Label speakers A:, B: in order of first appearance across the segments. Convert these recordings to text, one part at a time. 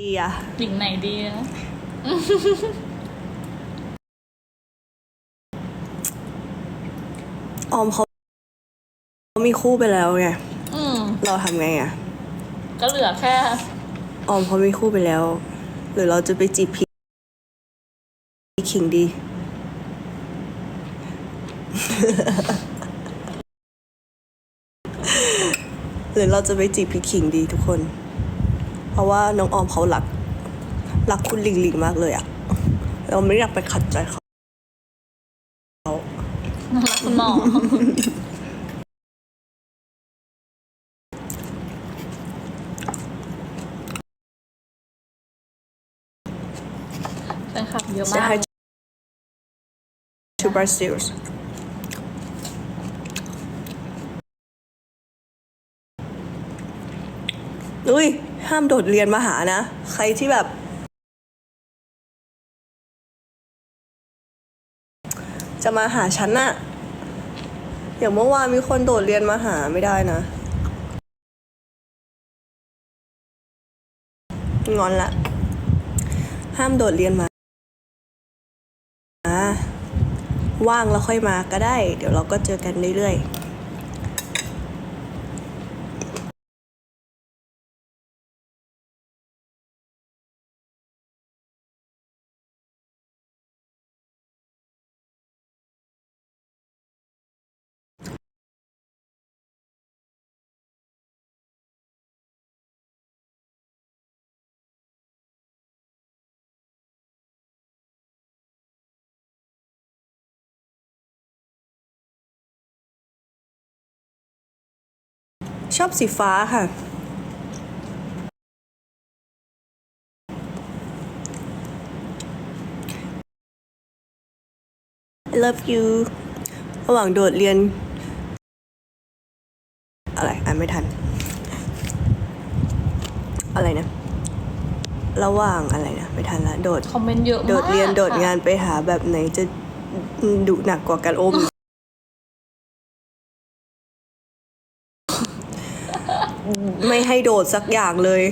A: ดีอะ
B: หญิงไหนดีนะ
A: ออมเขาเขามีคู่ไปแล้วไง
B: อืม
A: เราทำไงอะ
B: ก็เหลือแค่
A: ออมเขามีคู่ไปแล้ว หรือเราจะไปจีบพี่คิงดี หรือเราจะไปจีบพี่คิงดีทุกคน เพราะว่าน้องออมเขารักรักคุณหลิงหลิงมากเลยอะเราไม่อยากไปขัดใจเขา
B: น้องรักคุณหมอแฟนคลับเยอะ
A: Say
B: มาก
A: hi to Brazil อุ้ย ห้ามโดดเรียนมาหานะ ใครที่แบบ จะมาหาฉันน่ะอย่างเมื่อวานมีคนโดดเรียนมาหาไม่ได้นะ งอนละ ห้ามโดดเรียนมาอ่าว่างแล้วค่อยมาก็ได้ เดี๋ยวเราก็เจอกันเรื่อยๆ ชอบสีฟ้าค่ะ I love you ระหว่างโดดเรียน อะไรอ่านไม่ทัน อะไรนะ ระหว่างอะไรนะ ไม่ทันละ โดด
B: คอมเมนต์เยอะมาก
A: โดดเรียนโดดงาน
B: ค่ะ
A: ไปหาแบบไหนจะดุหนักกว่ากันอม ไม่ให้โดดสักอย่างเลย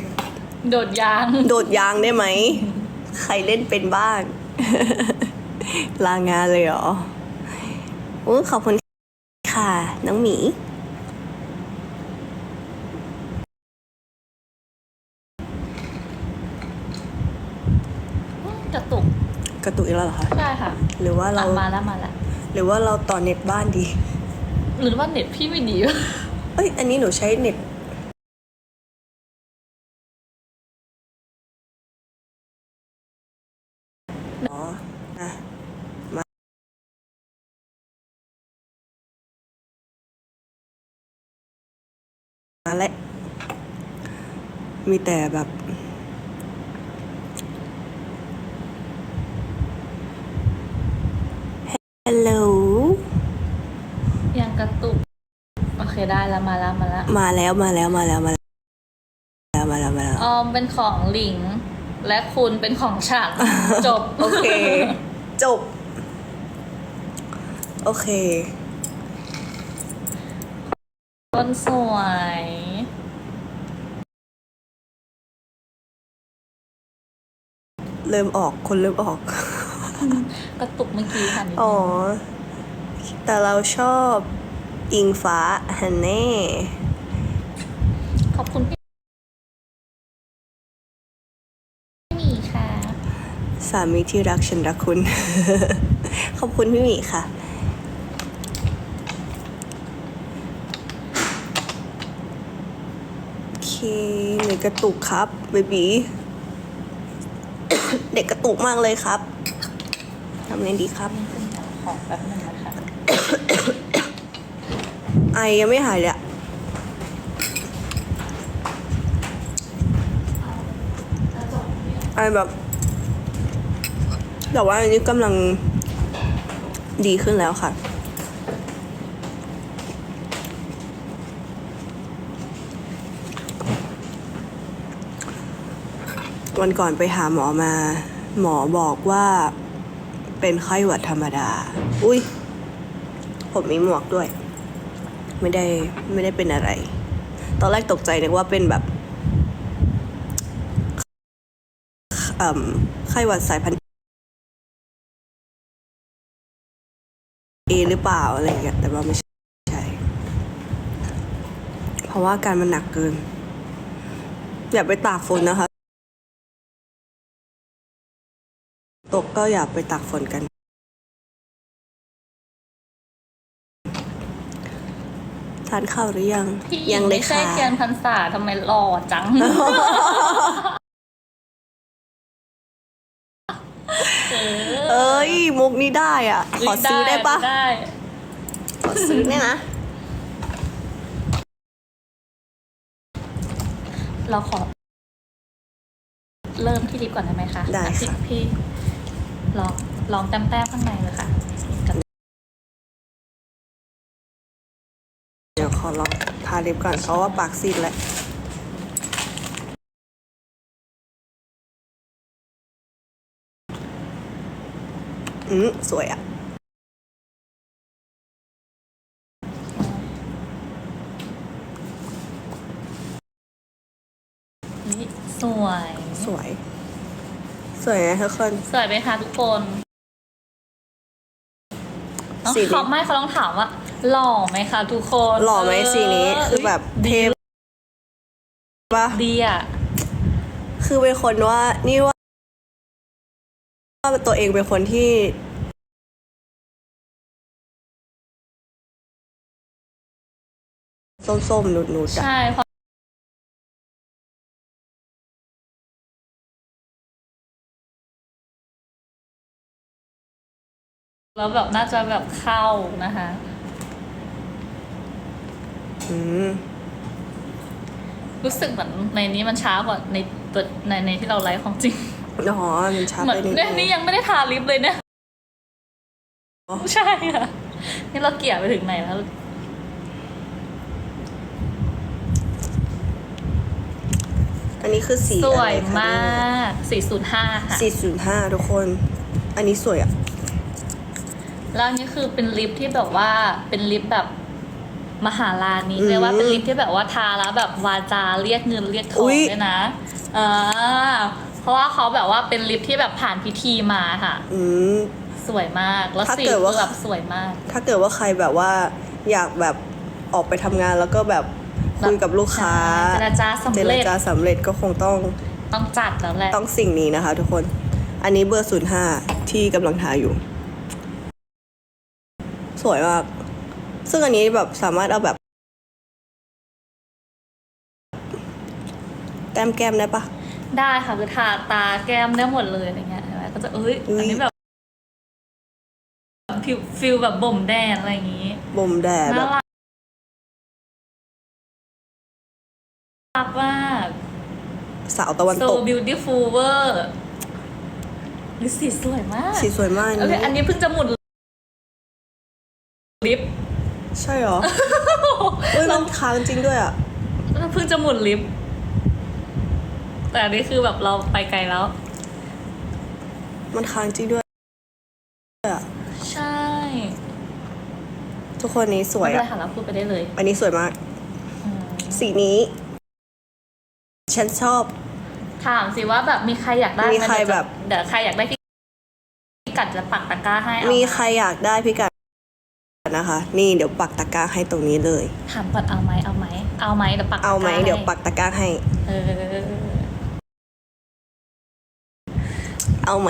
B: โดดยาง
A: โดดยางได้ไหม ใครเล่นเป็นบ้าง ลางานเลยเหรอโอ้ขอบคุณค่ะ น้องหมี
B: กระตุก
A: กระตุกอีกแล้วเหรอคะ
B: ใช่ค่ะ
A: หรือว่าเรา
B: อะมาแล้วมาแล้ว
A: หรือว่าเราต่อเน็ตบ้านดี
B: หรือว่าเน็ตพี่ไม่ดี
A: เอ้ย อันนี้หนูใช้เน็ต อ๋ออะมา มาแล้วมีแต่แบบ ฮัลโหล
B: ยังกระตุก โอเคได้แล้วมาแล้วมาแล้ว
A: มาแล้วมาแล้วมาแล้วมาแล้วมาแล้วมาแล้ว
B: ออมเป็นของหลิง และคุณเป็นของฉัน จบ
A: โอเค จบ โอเค
B: คนสวย
A: เริ่มออกคนเริ่มออก
B: กระตุกเมื่อกี้ค่ะนิดนึง
A: อ๋อ แต่เราชอบอิงฟ้าฮันเน่
B: ขอบคุณพี่หมีค่ะ
A: สามีที่รักฉันรักคุณ ขอบคุณพี่หมีค่ะ โอ เคเด็กกระตุกครับเบบีเด็กกระตุกมากเลยครับทำไงดีครับ
B: นี่เป็นของแป๊บนึงนะคะ
A: ไอยังไม่หายเลยอะไอแบบแต่ว่าอันนี้กำลังดีขึ้นแล้วค่ะ วันก่อนไปหาหมอมา หมอบอกว่าเป็นไข้หวัดธรรมดา อุ้ยผมมีหมวกด้วย ไม่ได้ไม่ได้เป็นอะไร ตอนแรกตกใจนึกว่าเป็นแบบไข้หวัดสายพันธุ์เอหรือเปล่าอะไรอย่างเงี้ยแต่ว่าไม่ใช่ เพราะว่าการมันหนักเกิน อย่าไปตากฝนนะคะ ตกก็อย่าไปตากฝนกัน ทานข้าวหรือยัง
B: พี่หญิ
A: ยังงเล
B: ไม่
A: ย
B: ใช่
A: ค่ะ
B: เทียนพรรษาทำไมหล่อจังเออ
A: เอ้ย มุกนี้ได้อะ ขอซื้อได้ปะ
B: ได้
A: ขอซื้อเนี่ยนะ
B: เราขอ เริ่มที่ลิฟต์ก่อนได้ไหมคะ
A: ได้ค่ะ
B: พี่พี่ ลองลองแต้มแต้มๆข้างในเลยค่ะกับ
A: เดี๋ยวขอลองทาลิปก่อนเพราะว่าปากซีดแล้วอืมสวยอะ
B: นี่สวย
A: สวย สวยนะทุกคน
B: สวยไหมคะทุกคนน้อง
A: สีนี้
B: เขาไม่เขาต้องถามว่า หล่อไหมคะทุกคน
A: หล่อไหมสีนี้คือแบบเทปปะ
B: ดีอะ
A: คือเป็นคนว่านี่ว่าว่าตัวเองเป็นคนที่ ส้มๆหนุดๆอะ
B: ใช่เพราะ แล้วแบบน่าจะแบบเข้านะคะ
A: อืม
B: รู้สึกเหมือนในนี้มันช้ากว่าในตัวในในที่เราไลฟ์ของจริง
A: อ๋อมันชัด
B: เหมือ
A: ไป
B: น
A: นิด
B: เนี่ย
A: นึง
B: นี่ยังไม่ได้ทาลิปเลยเนี่ย
A: อ๋อ
B: ใช่ค่ะนี่เราเกลี่ยไปถึงไหนแล้ว
A: อันนี้คือสี
B: สวย
A: อะไรคะ
B: มาก 405 ค่ะ
A: สี่ศูนย์ห้าทุกคน อันนี้สวยอะ
B: แล้วอันนี้คือเป็นลิปที่แบบว่าเป็นลิปแบบมหาลานี้
A: อืม
B: เรียกว่าเป็นลิปที่แบบว่าทาแล้วแบบวาจาเรียกเงินเรียกทอ
A: อุ๊
B: ง
A: ย
B: ด้วยนะอ่าเพราะว่าเขาแบบว่าเป็นลิปที่แบบผ่านพิธีมาค่ะ
A: อืม
B: สวยมากแล้ว
A: ถ้า
B: สี
A: เกิดว่า
B: คือแบบสวยมาก
A: ถ้าเกิดว่าใครแบบว่าอยากแบบออกไปทำงานแล้วก็แบบคุยกับลูกค้า
B: เจรจาสำ
A: เจร
B: เร็จ
A: จาสำเร็จก็คงต้อง
B: ต้องจัดแล้วแหละ
A: ต้องสิ่งนี้นะคะทุกคน อันนี้เบอร์ศูนย์ห้าที่กำลังทาอยู่ สวยมาก ซึ่งอันนี้แบบสามารถเอาแบบ แต้มแก้มได้ปะ
B: ได้ค่ะคือทาตาแก้มได้หมดเลยอะไรเงี้ยเห็นไหมก็จะเอ้ย
A: อุ๊ย
B: อันนี้แบบฟิลฟิลแบบบ่มแดนอะไรอย่างงี้
A: บ่มแดดแบ
B: น่า
A: บ
B: รักรักมาก
A: สาวตะวัน
B: so
A: ตก
B: beautiful เวอร์สีสวยมาก
A: สีสวยมาก
B: โอเค
A: นี้
B: อันนี้เพิ่งจะหมุนลิฟต์
A: ใช่เหรอเฮ้ยมันค้างจริงด้วยอะ
B: เพิ่งจะหมุนลิฟต์แต่อันนี้คือแบบเราไปไกลแล้ว
A: มันค้างจริงด้วยอะ
B: ใช่
A: ทุกคนนี้สวย
B: ไม่เป็นไร
A: อะ
B: ค่ะเราพูดไปได้เลย
A: อันนี้สวยมาก
B: อืม
A: สีนี้ ฉันชอบ
B: ถามสิว่าแบบมีใครอยากได้ไห
A: มีใครแบบ
B: เดี๋ยวใครอยากได้พี่กัดจะปักตะกร้าให้เอา
A: มี
B: ไห
A: ใครอยากได้พิกัด นะคะ นี่เดี๋ยวปักตะกร้าให้ตรงนี้เลย
B: ถามก่อนเอาไหมเอาไหมเอาไหมเดี๋ยวปักตะกร้
A: เอาไหม
B: ให้
A: เดี๋ยวปักตะกร้าให้
B: เออ
A: เอาไหม